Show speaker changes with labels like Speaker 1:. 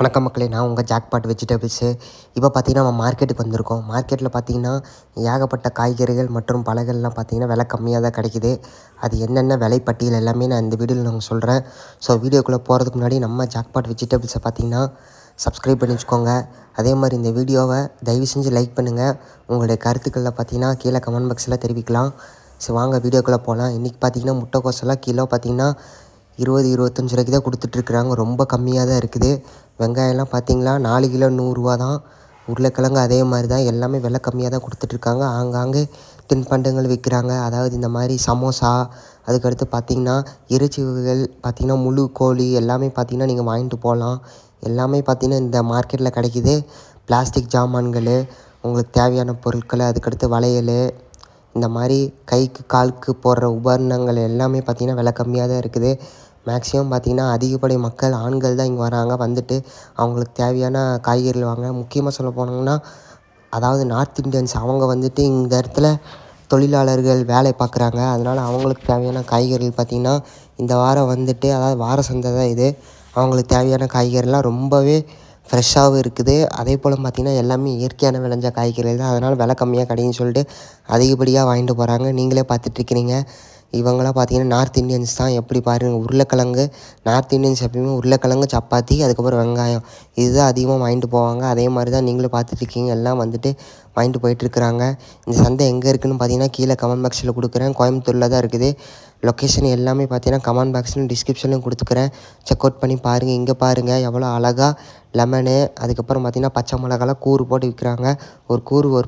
Speaker 1: வணக்கம் மக்களே நான் உங்கள் ஜாக்பாட் வெஜிடபிள்ஸு. இப்போ பார்த்தீங்கன்னா நம்ம மார்க்கெட்டுக்கு வந்திருக்கோம். மார்க்கெட்டில் பார்த்தீங்கன்னா ஏகப்பட்ட காய்கறிகள் மற்றும் பழங்கள்லாம் பார்த்தீங்கன்னா விலை கம்மியாக தான் கிடைக்குது. அது என்னென்ன விலைப்பட்டியல் எல்லாமே நான் இந்த வீடியோவில் நாங்கள் சொல்கிறேன் ஸோ வீடியோக்குள்ளே போகிறதுக்கு முன்னாடி நம்ம ஜாக்பாட் வெஜிடபிள்ஸை பார்த்திங்கன்னா சப்ஸ்கிரைப் பண்ணி வச்சுக்கோங்க. அதே மாதிரி இந்த வீடியோவை தயவு செஞ்சு லைக் பண்ணுங்கள் உங்களுடைய கருத்துக்களில் பார்த்தீங்கன்னா கீழே கமெண்ட் பாக்ஸில் தெரிவிக்கலாம். ஸோ வாங்க வீடியோக்குள்ளே போகலாம். இன்றைக்கி பார்த்தீங்கன்னா முட்டைக்கோசெல்லாம் கிலோ பார்த்தீங்கன்னா இருபது இருபத்தஞ்சி ரூபாய்க்கு தான் கொடுத்துட்ருக்குறாங்க ரொம்ப கம்மியாக தான் இருக்குது. வெங்காயம்லாம் பார்த்தீங்களா? நாலு கிலோ நூறுரூவா தான். உருளைக்கிழங்கு அதே மாதிரி தான். எல்லாமே விலை கம்மியாக தான் கொடுத்துட்ருக்காங்க. ஆங்காங்கே தின்பண்டங்கள் விற்கிறாங்க. அதாவது இந்த மாதிரி சமோசா அதுக்கடுத்து பார்த்தீங்கன்னா இறைச்சி வகைகள் பார்த்தீங்கன்னா முழு கோழி எல்லாமே பார்த்தீங்கன்னா நீங்கள் வாங்கிட்டு போகலாம். எல்லாமே பார்த்தீங்கன்னா இந்த மார்க்கெட்டில் கிடைக்கிது. பிளாஸ்டிக் ஜாமான்கள் உங்களுக்கு தேவையான பொருட்கள் அதுக்கடுத்து வளையல் இந்த மாதிரி கைக்கு காலுக்கு போடுற உபகரணங்கள் எல்லாமே பார்த்திங்கன்னா விலை கம்மியாக தான் இருக்குது. மேக்ஸிமம் பார்த்திங்கன்னா அதிகப்படி மக்கள் ஆண்கள் தான் இங்கே வராங்க. வந்துட்டு அவங்களுக்கு தேவையான காய்கறிகள் வாங்க. முக்கியமாக சொல்ல போனோம்னா அதாவது நார்த் இண்டியன்ஸ் அவங்க வந்துட்டு இந்த இடத்துல தொழிலாளர்கள் வேலை பார்க்குறாங்க அதனால் அவங்களுக்கு தேவையான காய்கறிகள் பார்த்திங்கன்னா இந்த வாரம் வந்துட்டு அதாவது வார சந்தை தான் இது. அவங்களுக்கு தேவையான காய்கறிலாம் ரொம்பவே ஃப்ரெஷ்ஷாகவும் இருக்குது. அதே போல் பார்த்திங்கன்னா எல்லாமே இயற்கையான விளைஞ்ச காய்கறிகள் தான். அதனால் விலை கம்மியாக கிடைக்குன்னு சொல்லிட்டு அதிகப்படியாக வாங்கிட்டு போகிறாங்க நீங்களே பார்த்துட்ருக்கிறீங்க இவங்களாம் பார்த்தீங்கன்னா நார்த் இந்தியன்ஸ் தான். எப்படி பாருங்கள் உருளைக்கிழங்கு நார்த் இந்தியன்ஸ் எப்பயுமே உருளைக்கிழங்கு சப்பாத்தி அதுக்கப்புறம் வெங்காயம். இதுதான் அதிகமாக வாங்கிட்டு போவாங்க. அதே மாதிரி தான் நீங்களும் பார்த்துட்ருக்கீங்க எல்லாம் வந்துட்டு வாங்கிட்டு போயிட்டுருக்குறாங்க இந்த சந்தை எங்கே இருக்குதுன்னு பார்த்தீங்கன்னா கீழே கமெண்ட் பாக்ஸில் கொடுக்குறேன். கோயம்புத்தூரில் தான் இருக்குது. லொக்கேஷன் எல்லாமே பார்த்தீங்கன்னா கமெண்ட் பாக்ஸ்லையும் டிஸ்கிரிப்ஷன்லையும் கொடுத்துக்கிறேன். செக் அவுட் பண்ணி பாருங்கள் இங்கே பாருங்கள் எவ்வளோ அழகாக லெமனு அதுக்கப்புறம் பார்த்திங்கன்னா பச்சை மிளகாலாம் கூறு போட்டு விற்கிறாங்க. ஒரு கூறு ஒரு